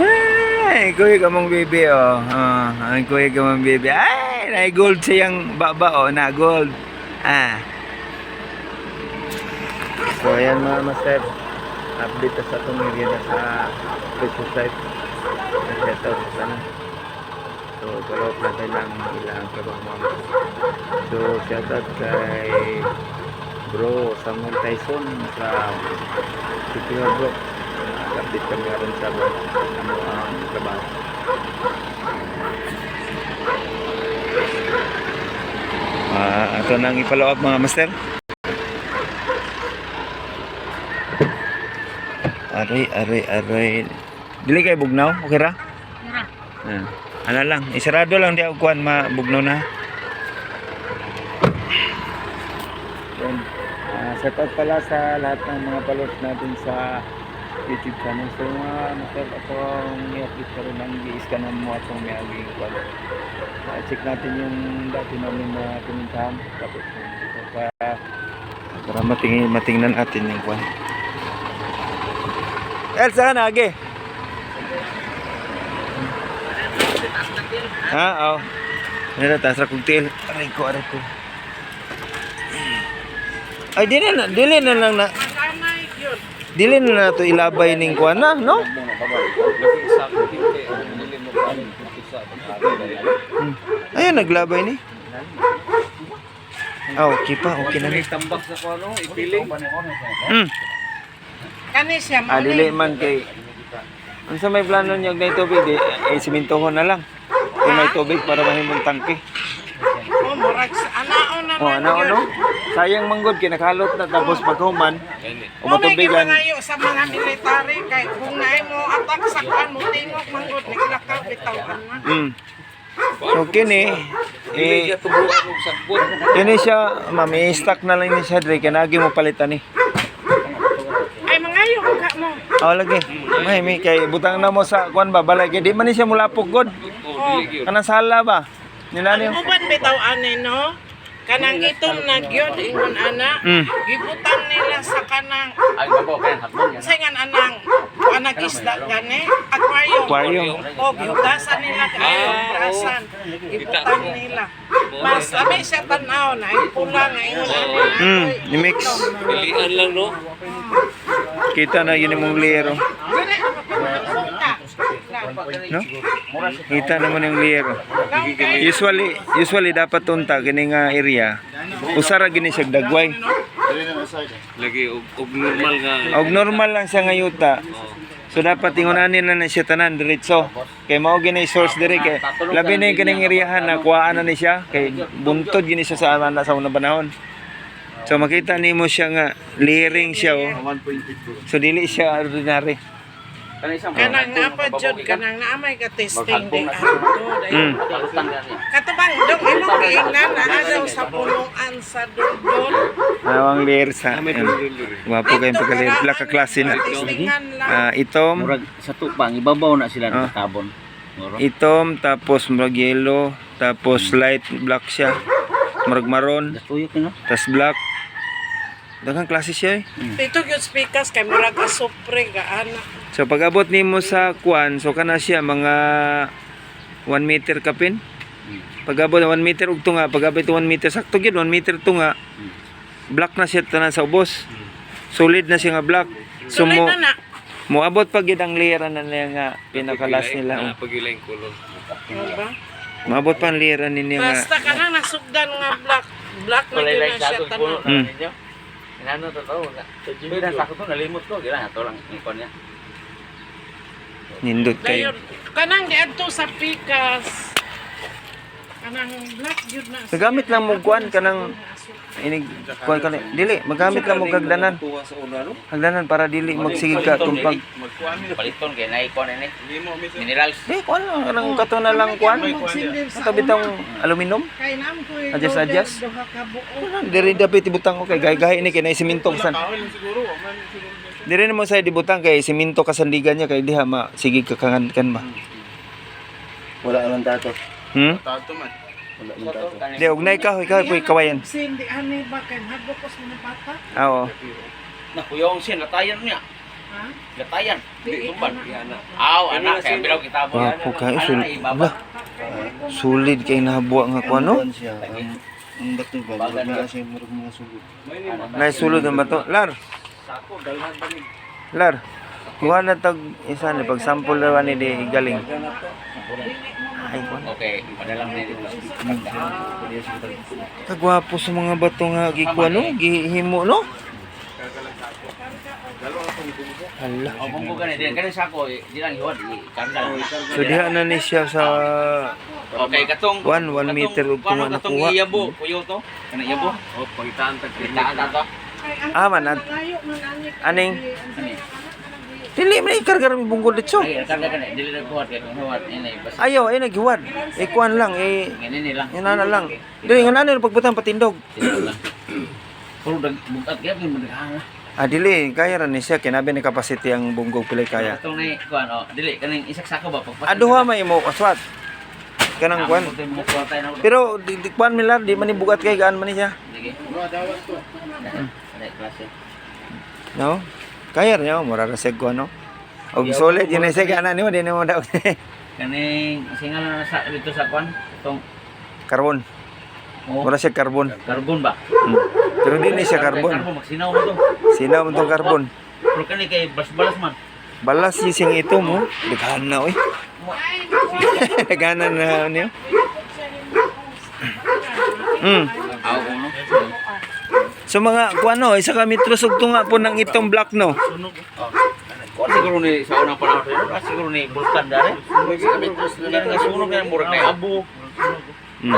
Ay, kuya ka mong bibi, oh. Oh, ay, kuya ka mong bibi. Ay, na gold siyang baba, oh, na gold. Ah. So, ayan mga master. Update sa itong area na sa Facebook site. Shout out sa sana. So, up natin lang ilang trabaho mga. So, shout out kay bro Samuel Tyson sa Hall, bro. Update kami rin sa ano ang trabaho. Ah, ito nang i-follow up mga master. Aray, aray, aray. Dili kay bugnaw, okay ra? Ah, ano lang, isarado lang di ako kuan mabugnaw na. Yun. Ah, shout out pala sa lahat ng mga followers natin sa YouTube channel. So mga master atong i-update ka rin ang i-scanan mo atong may aging kuan. Ah, check natin yung dati namin na pinuntahan. Tapos ito pa para matingin, matingnan natin yung kuan. Elsa ka na, age. Ha? Oo. Nila, taas ra kong tail. Aray ko, aray ko. Ay, dili na, dili na lang na. Dili na na to ilabay ning kuan na, no? Hmm. Ayun, naglabay ni. Ah, okay pa, okay na ni. tambak sa kuano, ipiling. Hmm. Kani siya mo Ah, dili man kay Ano sa may plano niyo na tubig, di, eh, simintohon na lang. Kung may tubig para mahimong tangke. Oh, murag sa anaon na Oh, ano, ano? Sayang manggod, kinakalot na tapos paghuman, umatubigan. Umayo sa mga military kay kung naay mo atak sa kan mo tingog manggod naglakaw bitaw na. Mm. So, kini, eh, kini siya, ma'am, i-stack na lang ni siya, Dre, kanagi mo palitan ni. Ay mangayo ka mo. Oh, lagi. May, may, kay butang na mo sa, kuan ba, balay, kay di man ni siya mulapok, god. Oh. Kanang sala ba? Nilani Ano uban bitaw ani no? Kanang itong nagyod ingon ana, Mm. gibutang nila sa kanang Ay kay yan. sayangan anang anang isda gani aquarium. Aquarium. Oh, gihugasan nila kayo Ah, oo. brasan. Gibutang nila. Mas lami siya tanaw na ay pula nga ingon ana. Mm, ni-mix. Pilian lang no. Kita na yun yung liyero. No? Kita naman yung liyero. Usually, usually dapat tunta kini nga area. Usara gini siya dagway. Lagi og, og normal nga. Og normal lang siya nga yuta. So dapat ingunanin na na siya tanan diretso. Kay mao gini source diri kay labi na kining iriyahan na kuhaan na ni siya kay buntod gini siya sa ana sa unang panahon. So makita nimo siya nga layering siya oh. So dili siya ordinary. Kanang napa jud kanang naamay ka testing di ato Mm. Katubang dong imong giingnan na adaw sa punuan sa dudon. Nawang layer sa ano. Wapo kayong pagka-layer. Pila ka klase na. Ah, itom, Murag sa tupang ibabaw na sila Ah. nakatabon. Muro. itom, tapos murag yellow, tapos light black siya. Murag maroon, tapos black. Daghang klase siya eh. Dito gyud speakers kay murag asupre ga ana. So pag abot nimo sa kuan, so kana siya mga 1 meter kapin. Pag abot 1 meter ug tunga, pag abot 1 meter sakto gyud 1 meter tunga. Black na siya tanan sa ubos. Solid na siya nga black. So mo moabot pag gid ang layeran na niya nga pinakalas nila. oh. Pagilay kulong. Ano ba? Moabot pa ang layeran ninyo nga. Basta kanang nasugdan nga black. Black na gyud na siya tanan. Hmm. Inano to to. Pero sa to nalimot ko gila ato lang ikon niya. Nindot Dayon kayo. kanang diadto sa pikas. Kanang black gyud na. siya. Nagamit lang mo kuan kanang inig kuan kanang dili magamit lang mo kagdanan. Hagdanan para dili magsigig ka tumpag. Paliton kay naikon ini. Minerals. Di kuan lang kanang kato na lang kuan. Sa Kabitang aluminum. Kay nam ko Adjust, adjust. Diri dapat ibutang ko kay gay-gay ni kay na siminto kasan. Diri na mo sa dibutang kay siminto kasandigan niya kay diha ma sigig ka kangan kan ba. Wala naman tato. Hmm? Wala naman tato. Di og nay ka hoy ka puy kawayan. Sindi ani ba kay habokos mo ng bata? Ah, Oo. Na kuyong sin natayan niya. Gatayan. Di tumban. Aw, anak kaya bilaw kita. Wapo kayo, Ano sul-? Sulid kay nahabuwa nga ko ano? Ang ang bato ba? Wala siya murag mga sulod. Naisulod ang bato. Lar. Lar. Kuha na tag isa ni pag sample na ni di galing. Ay kuha. Okay, padala mo nito. Kagwapo sa mga bato nga gikuha no, gihimo no. Hala. O kung ko ganito, ganito sa ako, di lang hiwad, i-karga. So diha na ni siya sa Okay, katong One, one katong- meter ug paano tunga katong nakuha. iyabo, kuyo to? Kana iyabo? O pagitaan tag pagitaan ta to. Ah, man, ad- Layo man ani. aning Ani. dili man ikargar mi bunggol dito. Ay, karga kana, dili na kay ini ay nagiwad. Ikuan lang eh Ngene ni lang. Yan na lang. Dili nga nano pagbutang patindog. Puro dag bukat kaya ni madaghan. Ah dili kaya ra ni siya kinabi ni capacity ang bunggog pilay kaya. Katong ni kuan o, dili kaning isaksaka ba pagpas. Aduha may imo kaswat. Kanang kwan. Pero di, di kwan milar di man ni bugat kay gaan man ni siya. Sige. Ano klase? No? Kaya niya mura ra seg ko no. Og solid yun ay seg ana nimo di nimo daw. Kaning singal na sa dito sa kuan, tong Carbon. oh, Mura siya carbon. carbon ba? Hmm. Pero di ni siya carbon. Carbon magsinaw mo to. Sila man tong carbon. Pero kani kay balas-balas man. Balas yung sing ito mo. Daghan na oy. Daghan na niyo. Mm. Aw uno. So mga kuano, isa ka metros ug tunga po ng itong block no. Ko siguro ni sa unang panahon pero ah, siguro ni bulkan dare. Kaya nga sunog na murag na abo. Mm.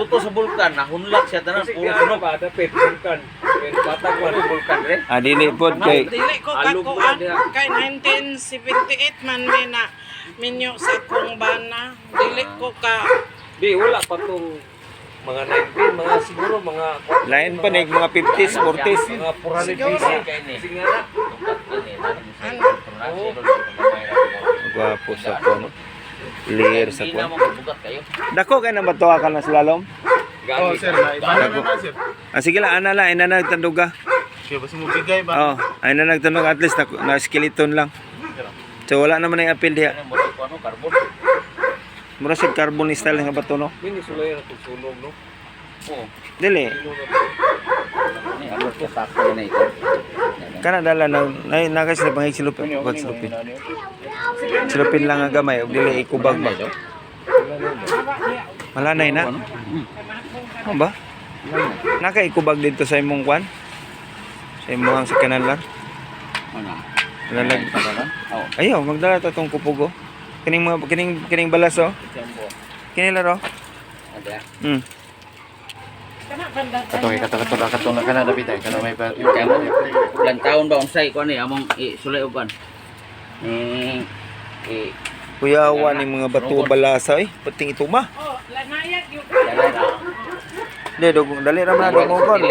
Puto sa bulkan nahunlak siya tanan puro sunog. Ada pet bulkan. Pet batag Puro bulkan dire. Ah dili pod kay Dili ko kakuan kay 1978 man may na minyo sa kong bana. Dili ko ka Di wala pa tong mga 19, mga siguro mga lain pa nig mga 50s, 40s. mga 400 Siguro. BC. Kaya ni. Sige nga na. Gwapo sa kuano. Clear sa kayo. Dako kay nang batuwa ka na slalom. Gani. Dako. Ah sige la ana la ina nagtanduga. Kaya basta mo bigay ba? Oh, ay na nagtandog at least na, na skeleton lang. So wala naman ang appeal diha. Ano mo ko ano carbon? Mura siya carbon style nga bato no. Mini sulay na sunog no. Oo. Dili. Ni abo ko sakto na ito. Kana dala na na nakas na pangig silupin. Wag silupin. Silupin lang nga gamay ug dili ikubag ba. Malanay na. Ano ba? Naka ikubag dito sa imong kwan? Sa imong sa kanalar. Ano? Lalag. Oo. Ayaw, magdala ta tong kupugo. Kining mga kining kining balas oh. Kini laro. Ada. Hmm. kana. Katong katong katong katong na kana dapat kana may. Kaya mo, ilang taon ba unsay ko ni among isulay uban. Ni eh Kuya awa ni mga bato balasa eh. Pating ito ma. Oh, lanayag yung. Dili dog dali ra man dog mo kon.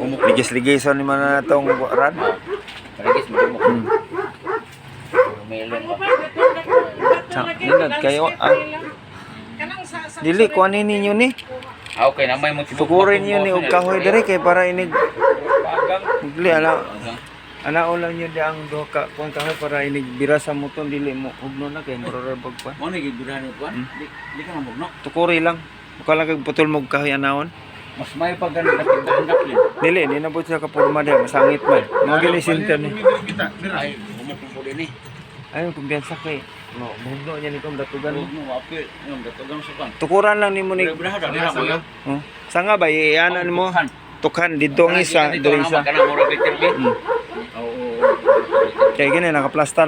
Umuk ligis-ligisan ni man na tong ran. Parigis mo mo. Hmm. Melon Ano ba? ba katong dako? Sa- kayo, ah. Sa sa Dili kuanin ninyo ni. Ah, okay, namay mo Tukurin niyo ni og kahoy diri kay para inig dili ala ana ulang niyo di ang duha ka kuan kahoy para inig bira sa moton dili mo ugno na kay ra pagkuan. Mo ni gibirahan ko. Hmm. Di di ka mabugno. Tukuri lang. Kala kag putol mo kahoy anawon. Mas may pag ganun kasi dapat din. Dili di na pud siya ka porma diha masangit man. Mo gini sinter ni. Ay, din ni. Ay kumpiyansa kay no bugno niya ni kom datugan mo. Mo apil, yung datugang sukan. Tukuran lang nimo ni mo. Oh. Sanga ba iana nimo tukhan dito ang isa diri isa. Kana mo ra bitir bi. Hmm. Oo. Kay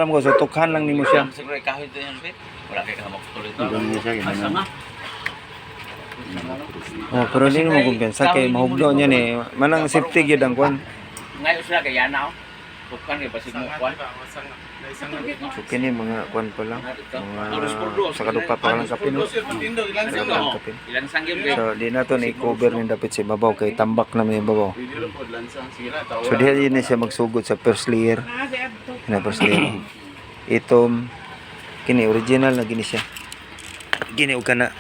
mo ko so tukhan lang nimo siya. Siguro kahoy to yan bit. Wala kay ka makutuloy to. Sama. Oh, pero di mo kumpiyansa kay mahugno niya ni manang safety gyud ang kwan. Ngayon sila kay yana oh. Bukan kay basig mo kwan. So kini mga kwan pa lang. Mga sa kadupa pa lang kapin. no? Kapin. Ilang kay. So di na to ni cover ni dapat si babaw kay tambak na may babaw. So di yun na siya magsugod sa first layer. na first layer. Itom kini original na gini siya. Gini og kana.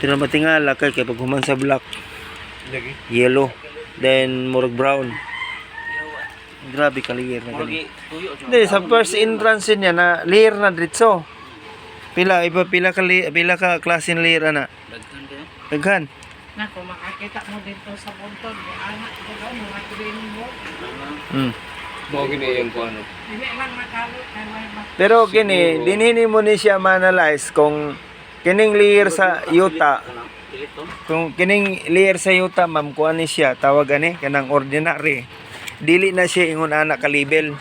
Pero matingala kay kay pag human sa black yellow then murag brown. Grabe ka layer na gani. Hindi, sa first entrance niya na layer na dritso. Pila, iba pila ka li- pila ka klase ng layer ana. Daghan kayo. Daghan. Na kung makakita mo dito sa buntod, may anak ko daw, mga green mo. Mm. May mas Pero kini, dinhini mo ni siya ma-analyze kung kining layer sa yuta, kung kining layer sa yuta, ma'am, kuha ni siya, tawag ani, kanang ordinary. Dili na siya ingon anak ka label.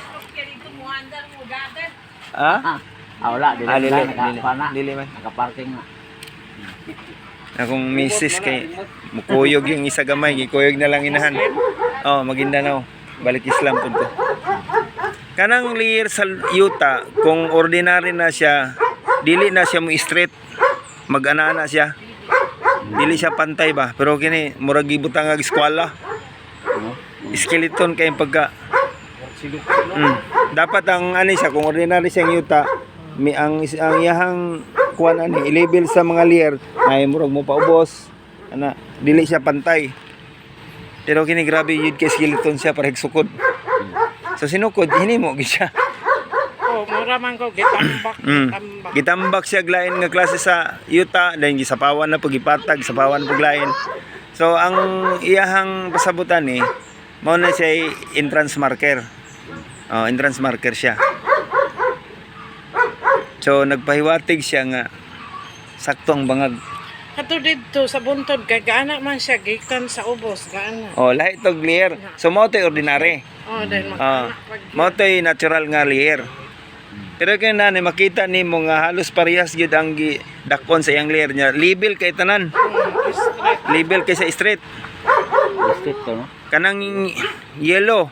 Ah? Ah, wala. Dili Ah, dili, na. dili. Dili man. Nakaparking na. Akong misis kay mukuyog yung isa gamay, gikuyog na lang inahan. Oh, Maguindanao. Balik Islam pud to. Kanang layer sa yuta, kung ordinary na siya, dili na siya mo straight. Mag-ana na siya. Dili siya pantay ba? Pero kini murag gibutang ag eskwela. Skeleton kay pagka Mm. Dapat ang ano siya kung ordinary siyang yuta, mi ang ang iyahang kuan ani i-label sa mga layer ay murag mo paubos ana dili siya pantay. Pero kini grabe yun kay skeleton siya parang sukod. So sinukod hinimo gid siya. Oh, mura man ko gitambak, Mm. gitambak. Gitambak siya glain nga klase sa yuta then gisapawan na pagipatag sapawan pag lain. So ang iyahang pasabutan ni mao na siya entrance marker. Oh, entrance marker siya. So nagpahiwatig siya nga sakto ang bangag. Kato dito sa buntod kay gaana man siya gikan sa ubos, gaana. Oh, lahi tog layer. So mao to'y ordinary. Oh, then Ah, makaanak pag mao to'y natural nga layer. Pero kaya na makita ni mo nga halos parehas gyud ang gi dakon sa iyang layer niya. Label kay tanan. Mm. Label kay sa straight. Street to, no? Kanang yellow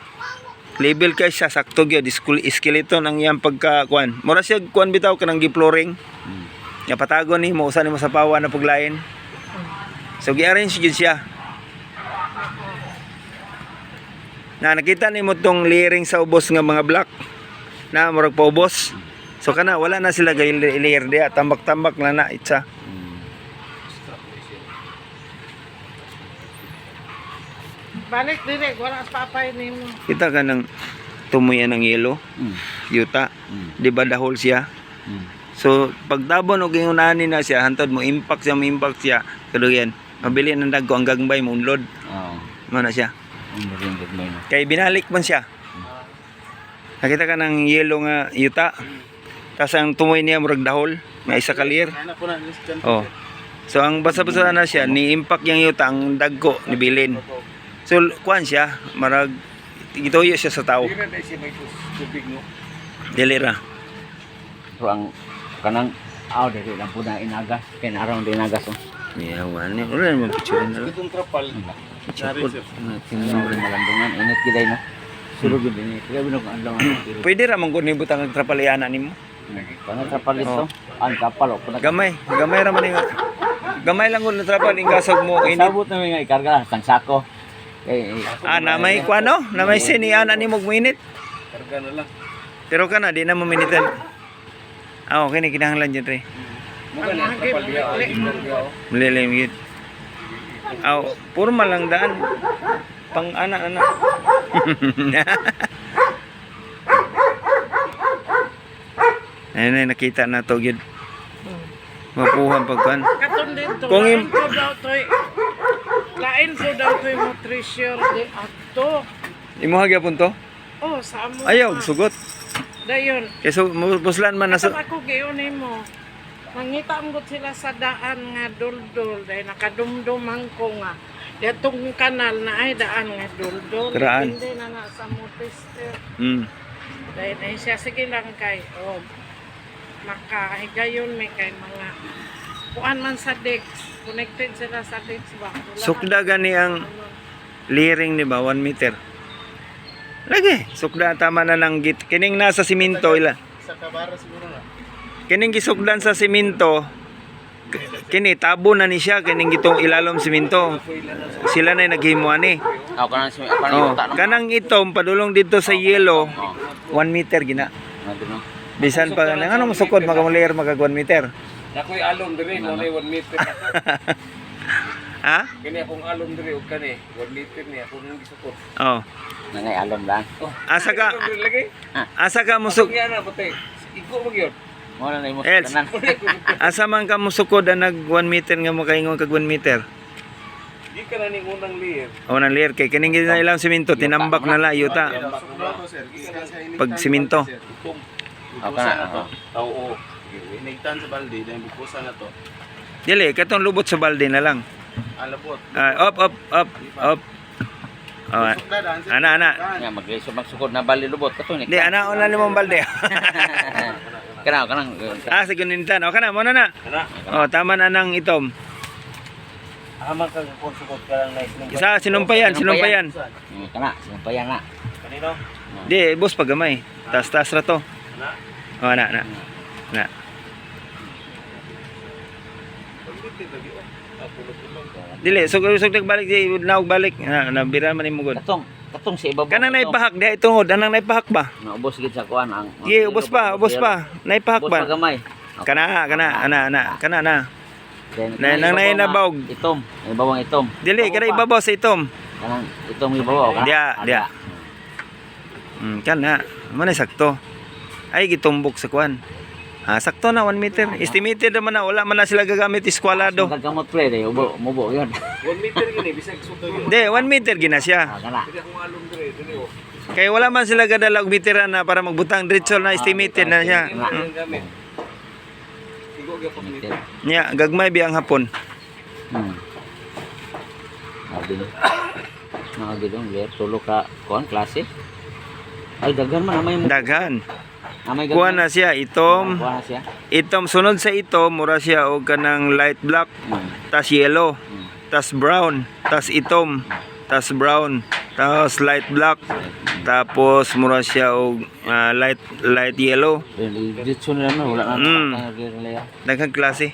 label kay siya sakto gyud skeleton ang iyang pagka kuan mura siya kuan bitaw kanang giploring Hmm. nga patagon ni mo usa nimo sa pawa na paglain. So gi-arrange gyud siya. Na nakita nimo tong layering sa ubos nga mga block? Na murag paubos. So kana wala na sila gay layer dia tambak-tambak na na itsa Balik dire, wala sa papay nimo. kita ka ng tumuyan ng yellow Hmm. yuta Hmm. di ba dahol siya Hmm. So, pagtabon og ingunani na siya, hantod mo impact siya, mo impact siya. Pero yan, mabili ng dagko ang gagbay mo unlod. Oo. Mo na siya. Kay binalik man siya. Nakita ka ng yellow nga yuta. Tapos ang tumoy niya murag dahol, nga isa ka layer. Anak ko na, alis dyan. Oh. So ang basa-basa na siya, ni impact yung yuta ang dagko ni bilin. So kuan siya, marag gituyo siya sa tao. Dili na siya may tubig no. Dili ra. So ang kanang aw dili lang po na inagas. Kaya araw din inagas. Oh. Yeah, wan ni. Ura mo picture na. Itong trapal. Chapod. Tinuro malandungan. Init giday no. Sulog yun din. Kaya binog ang adlaw. Pwede ra man gud ni butang ang trapaliana nimo. Kanang kapal dito. Ang kapal o. Gamay, gamay ra man nga. Gamay lang gud na trapal ingasog mo init. Sabot na nga ikarga sang Eh, eh, Ah, na may kuano? Na may siniana ni mo minit. Karga na lang. Pero kana di na mo minitan. Ah, okay ni kinahanglan jud re. Diya. oh, yun. Aw, purma lang daan. Pang ana ana. Ayun ay nakita na to gyud. Mapuhan pagkan. Katon dito, Kung lain po daw daw to'y nutrition di ato. Imo hagyapon to? Oh, sa amo. Ayaw, sugot. Dayon, Kay so buslan man na Sa so. ako giyon mo. Mangita ang sila sa daan nga duldul dahil nakadumduman ko nga. Datong kanal na ay daan nga duldul. Karaan. Hindi na na sa motister. Mm. Dahil ay siya sige lang kay o makahigayon may kay mga kuan man sa Dex. Connected sila sa Dex ba? Wala Sukda gani ang Liring ni ba 1 meter. Lagi, sukda tama na ng git. Kining nasa simento ila. Sa kabara siguro na. Kining gisukdan sa simento. k- Kini tabo na ni siya kining gitong ilalom simento. Sila na yung naghimo ani. Aw kanang kanang Oh, kanang itom padulong dito sa yellow Oh. 1 meter gina. Bisan pa nga ano masukod magamulir magag 1 meter. Nakoy alon diri mo na 1 meter. Ha? Kani akong alon diri og kani. 1 meter ni ako nang gisukod. Oh. Nangay alam lang. Asa ka Alon asa ka musuk Kaya na pati. Iko mo gyud. Mo na imo tanan. asa man ka musukod ang nag 1 meter nga makaingon kag 1 meter. Di ka na ning unang layer. O nang layer kay kining gina ilang simento tinambak na la yuta pag sa simento. balde, sir. Itom. O Bukusan kana. na to. Oo. Inigtan sa balde, dahil bukusan na to. Dili katong lubot sa balde na lang. Alabot. Ah, up up up up. Oh, na ana ana. Nga magreso magsukod na bali lubot kato ni. Di ana ona limong balde. Kana kanang ah sige nintan. O kana mo na na. Ana. Oh tama na nang itom. Ama ka kung sukod ka lang ning. Isa sinumpayan, sinumpayan. Hmm, kana sinumpayan na. Kanino? Di boss pagamay. Tas tas ra to. Ana. Oh ana na. Na. Pagbitin lagi oh. Ako na Dili sug sug balik di naog balik. Na nabira man imong gud. Katong katong sa ibabaw. Kanang naipahak di tungod, anang naipahak ba? Naubos gid sa kuan ang. Ye, ubos pa, ubos pa. Naipahak Ubos pa ba? gamay. Kana kana ana ana kana na. Na- nang nainabawg. nga, Itom, ibawang itom. Dili kada ibabaw sa itom. Kanang itom ibabaw. Dia, dia. Hmm, kana. Mo na sakto. Ay gitumbok sa kuan. Ah, sakto na 1 meter. Estimated naman na wala man na sila gagamit eskwalado. Gagamot pre day ubo mubo yun. 1 meter gini bisag sukod. Di, 1 meter gina siya. Ah, kana. Diri dili oh. Kay wala man sila gadala og meteran na para magbutang diretso na estimated na siya. Ang Meter. Nya, gagmay biyang hapon. Hmm. Abi. Mga gidong ler tulo ka kuan klase. Ay daghan man amay mo. Daghan. Amay Kuan na siya itom. Kuha na siya. Itom sunod sa itom mura siya og kanang light black, Hmm. tas yellow, Hmm. tas brown, tas itom, tas brown, tas light black, tapos mura siya og ah, light light yellow. Ditso nila no wala na Mm. nila. Daghang klase.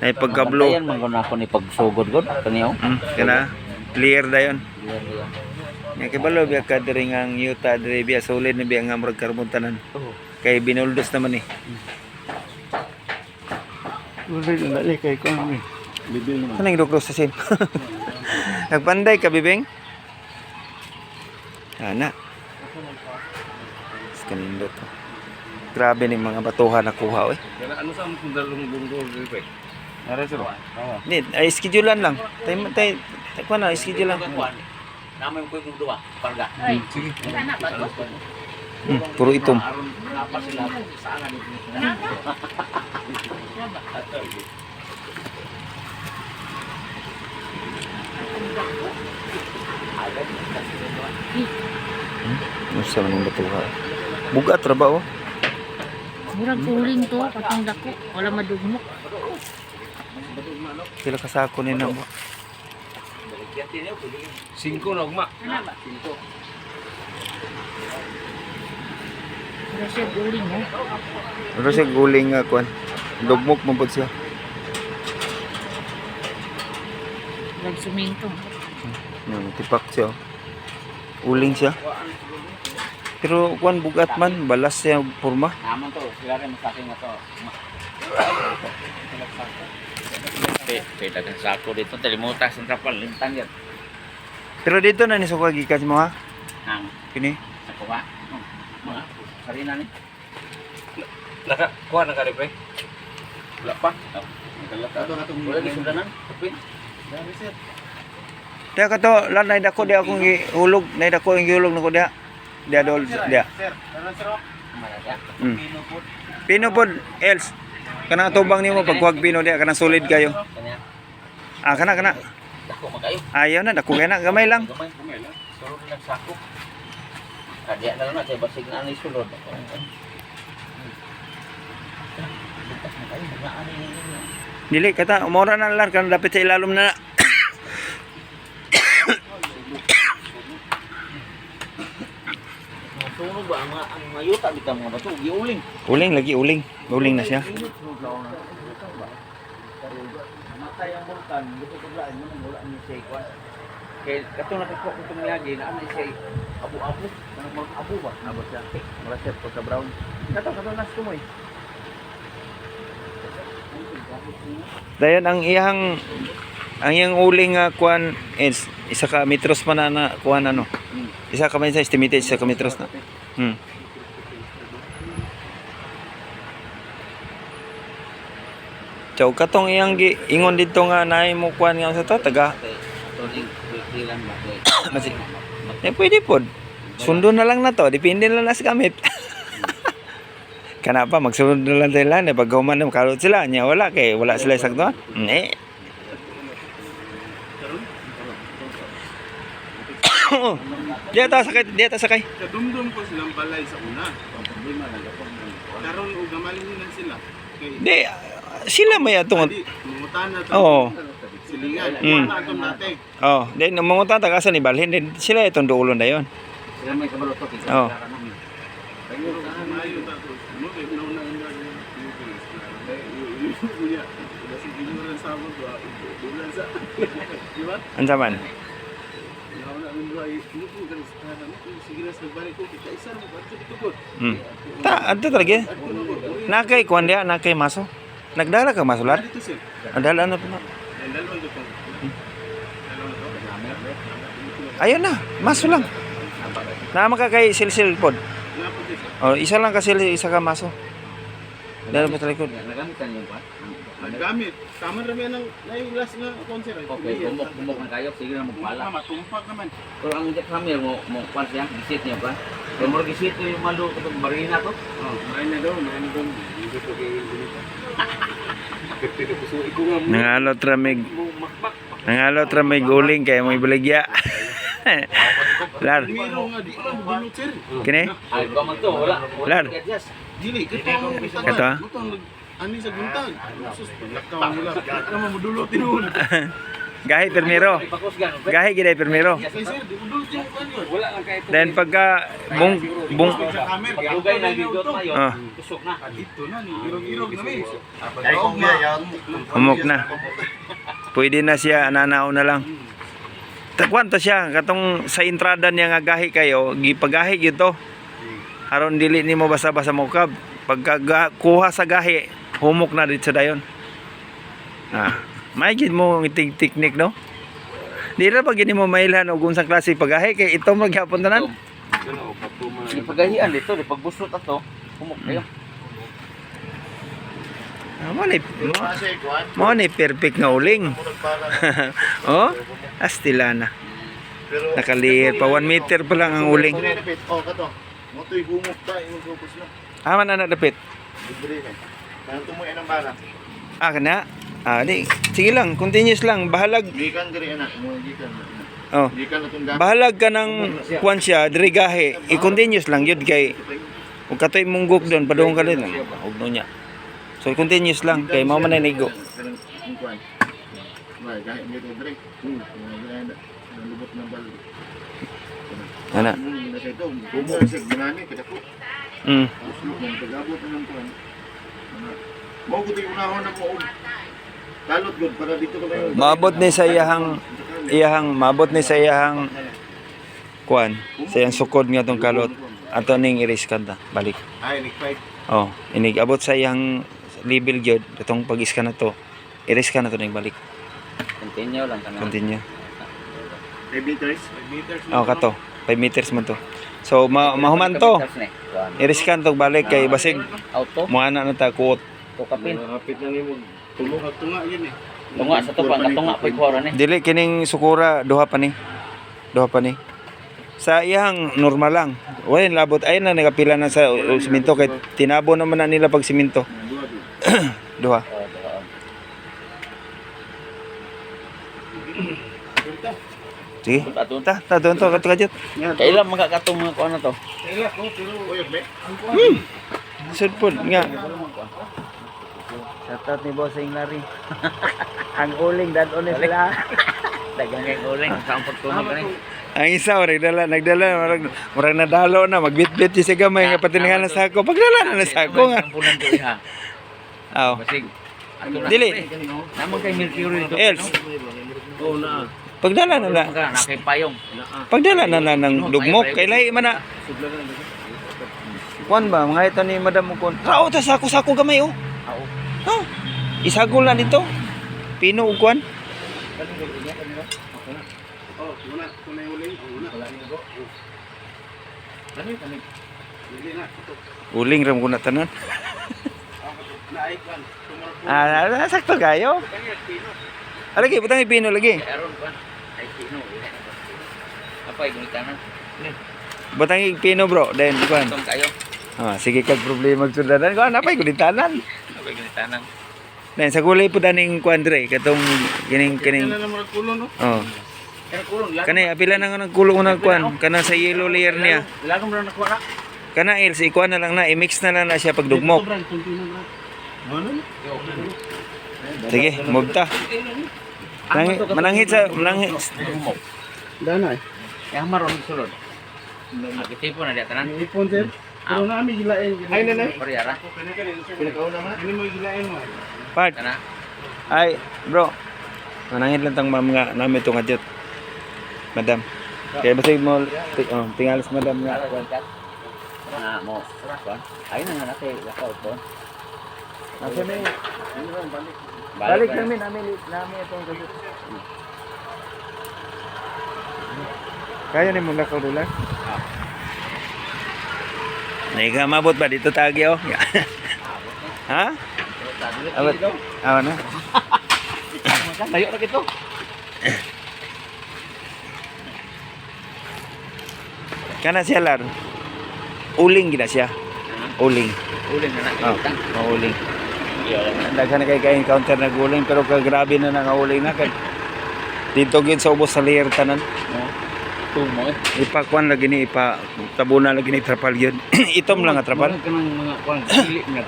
Ay pagkablo. Bantayan man ako ni pagsugod gud kaniyo. Mm, kana clear dayon. Clear niya. Nya kibalo biya ka diri ngang yuta diri biya solid na biya nga murag karbon tanan. Oh. Kay binuldos naman eh. Ulay na dali kay ko namin. Bibil naman. Kanang doktor sa sim. Nagpanday ka bibeng? Ana. Kanindot. Grabe ni mga batuhan na kuha eh. Ano sa mong dalong bunggo diri? Nara sir. Oo. Ni ay schedulean lang. Tay tay tay kuha na schedule Namay ko yung dua, parga. Sige. Hmm, puro itom. Apa sila sa angan Musta man yung batuha. Bugat ra ba oh? Murag uling to, katong dako. Wala madugmok. Pila ka sako ni namo. Singko na ugma. Wala siya uling oh. Pero siya guling nga kuan. Dugmok mo pud siya. Wala suminto. Yung tipak siya. oh. Uling siya. Pero kuan bugat man, balas siya og porma. Naman to, sila rin masaking na to. Pe, pe, dagang sako dito, talimutas ang trapal, lintang yan. Pero dito na ni suka gikas mo ha. Ang, Kini. sa kuha. Oh, Mga, sarina ni. Naka kuha na ka rin pre. Wala pa. Ato na itong Wala di sundanan, kapin. Dami sir. Kaya ka to, lan na dako di akong gihulog, na dako yung gihulog nako dia. Dia dol dia. Sir, kanan sir. oh. Malaga. Mm. Pino po. Pino pod else. Kanang tubang nimo pag kuwag pino dia kanang solid kayo. Ah kana kana. dako magayo. Ayaw na dako kay na gamay lang. Gamay, gamay lang. Sunod lang sako. Kadya na lang na, kaya basig na ang isulod. Dili kata umora na lang kan dapat sa ilalom na. Mga ang mga bato, giuling. Uling lagi uling. Uling na siya. Namatay ang bulkan, dito ko blaan mo nang wala ni kwan. Kay kato na ko ko tumiyagi na ano siya abu-abu, nang mag abu ba? Abo siya. Mura siya pagka brown. Kato kato nas kumoy. Dayon ang iyang Ang yung uling nga kuan is isa ka metros pa na na kuan ano. Isa ka man sa estimated isa ka metros na. Hmm. Chow katong iyang gi ingon dito nga naay mo kuan nga sa to taga eh, pwede po. Sundo na lang na to. Depende na lang sa gamit. Kana pa, magsunod na lang sila. Eh, pag human na sila, niya wala kay wala sila sakto. Eh. Diya ta sakay, diya ta sakay. Kadumdum ko silang balay sa una. Karon og gamalin sila. Kay Di, sila may atong oh mm. oh then mangutan ta asa ni balhin din sila itong duulon dayon sila may kabaluto oh Ang zaman. Hmm. Tak, ada lagi. Nak kai kuan dia, nak masuk. Nagdala ka ano pa na? Dalawang to. Ayun na, maso lang. Nama ka kay silsil pod. Oh, isa lang kasi isa ka maso. Dala mo sa likod. Nagamitan yung pa? Naggamit. Tama rin yan ang naiulas nga concert. Okay, bumok, bumok na kayo. Sige na magpala. Tama, tumpak naman. Pero ang Hammer mo, mo pan siya, gisit niya ba? Kaya mo gisit yung malo marina to. Oh, main na daw, main na daw. Mo. Nangalot ra mig Makmak. nangalot ra mig guling kay mo ibaligya. Lar, lang kini? Adjust. Dili, tagal. Ito, ah? Ani sa guntag. Sus, lakaw nila. Kaya mo mudulot tinuon. Gahi permiro. Gahi gid permiro. Then pagka bung bung camera, Pagdugay na bidot tayo. Ah. Tusok na. Dito na ni, irog-irog na na. Pwede na siya ananao na lang. Takwan to siya katong sa entrada niya nga gahi kayo, gipagahi gyud to. Aron dili nimo basa-basa mukab. Pagka kuha sa gahi, humok na dito sa dayon. Ah, may gid mo itig technique no? Di ra pag gini mo mailhan og unsang klase pagahi kay ito maghapon tanan. Di pagahian dito, di pagbusot ato. Humok kayo. Ah, mo ni mo ni perfect nga uling. oh, astilana. Nakaliit pa 1 meter pa lang ang uling. Oh, kato. Mo to'y humok ta, imong focus na. Aman na dapit. Libre na. Kaya tumuin ang bala. Ah, kana. Ah, di. Sige lang, continuous lang. Bahalag. Gikan diri anak, mo gikan. Oh. Gikan. Bahalag ka ng kwan siya, diri gahe. I-continuous lang yun kay Huwag katoy munggok doon, padung ka din. Huwag no niya. So, continuous lang. Kay mao man nigo. Hmm. Ana. Mm. Kuan. Mo ko di unahon na ko. Kalot gud para dito ko na. Maabot ni sa iyahang iyahang maabot ni sa iyahang kwan. Sa iyang sukod nga tong kalot. Ato ning iriskan ta. Balik. Ay, ni fight. Oh, inig abot sa iyang level gyud itong pag-iskan na to. Iriskan na to ning balik. Continue lang kana. Continue. 5 meters. 5 meters. Oh, kato. 5 meters man to. So, ma mahuman to. Iriskan to balik kay basig Auto, muana na ta kuot. Tukapin. Kapit na nimo. Tulog at tunga yun eh. Tunga sa to pang katunga pa ikuha ni. Dili kining sukura duha pa ni. Duha pa ni. Sa iyang normal lang. Wala labot ay na nagapila na sa simento kay tinabo naman na nila pag simento. duha. Sige. Ta, ta doon to kato kajut. Kailan magkakatong mga kuan na to? Kaya ko pero oyod me. Sud pod nga. Shoutout ni Bossing Larry. Ang uling dadon ni sila. Dagang kay uling sa pagtunog kani. Ang isa oh, nagdala nagdala murag murag nadalo na magbitbit si gamay nga patiningan sa ako. Pagdala na sa ako nga. Aw. Na. Dili. Naman kay Mercury to. Else. Oo na. Pagdala na na. Mga na kay payong. Pagdala na na ng dugmok kay lahi man na. Kuan ba mga ito ni Madam Ukon. Rao ta sa ako sa ako gamay oh. Isagol na dito. Pino ug kuan. Oh, muna yung uling. Bro. Ano. Ito. Uling ram ko na tanan. Ah, ah, sakto kayo. Kanya, pino. Ah, lagi, butang ipino lagi. Aron ko. Ay sino. Apa gunitan? Butang ipino bro. Then, kuan. Kayo. Ah, sige kag problema magsundanan. Kuan, apa yung gulitanan? Apa yung Then, sa gulay po daning kuan dre. Katong, kining, kining. Kailan naman kulo, no? Oh. Kaya kulong lang. Kanay, apila na nga nagkulong ng kuan. Kana sa yellow layer niya. Lagom lang nakuha na. Kana il, si kuan na lang na. I-mix na lang na siya pag dugmok. Ano? Sige, mugta. Manangit, manangit sa, manangit. Dana eh. Yang maron sulod. Nakitipo na dia tanan. Yung ipon, sir. Pero namin gilain. Ay, nanay. Koreara. Pinakauna man. Ano mo gilain mo? Part. Ay, bro. Manangit lang tang mga namin itong adjot. Madam. Kaya basta mo, oh, tingalas madam nga. Na mo. Ay na nga natin lakaw to. Nasa may, Balik balik na. namin, namin, namin itong adjot. Kaya ni mo lakaw dula? Naiga, mabot ba dito tagi oh? ha? Abot. Awan na. Layo na kito. Kana siya lar. Uling gina siya. Uling. Uling na nakita. oh uling. Daghan na kay kay encounter na uling pero kag grabe na nga uling na kay dito gid sa ubos sa layer tanan. Tumo eh. Ipakuan lagi ni ipa tabuna lagi ni trapal yun. Itom lang nga trapal.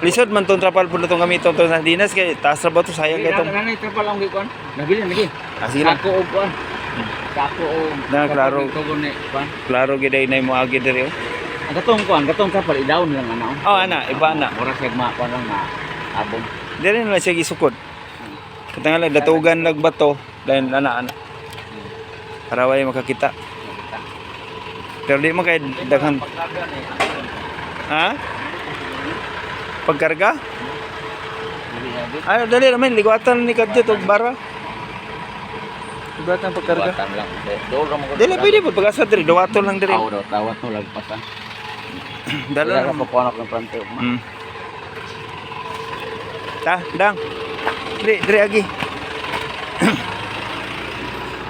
Lisod man tong trapal pud tong gamiton to sa dinas kay taas ra ba to sayang kay tong. Kanay trapal ang gikuan. Nabili lagi. Ah, sige lang. Sako og kuan. Sako og. Na, klaro. Klaro gid ay nay mo agi diri. oh. Ang gatong kuan, gatong trapal idaw lang ana. Oh ana, iba ana. Ora sa ma kuan lang na abong. Diri na siya gisukod. Katanga lang datugan lag bato dahil ana ana. Para way makakita. Pero di man kay daghan ha? Pagkarga? Ay, dali naman ligwatan ni kadto og bara. Ligwatan pagkarga. Buwatan lang. Dili pwede po pag-asa diri, dawaton lang diri. Aw daw tawat mo lagpasan. Dalo Dala lang. ka pa ng plante. Mm. Ta, dang. Diri, diri agi.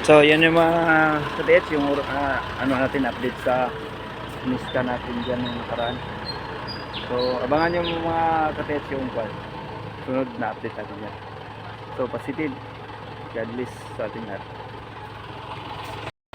So, yan yung mga updates, yung ah, ano natin update sa mista natin dyan yung nakaraan. So, abangan yung mga updates yung kwan. Sunod na update natin yan. So, positive. God bless sa ating lahat.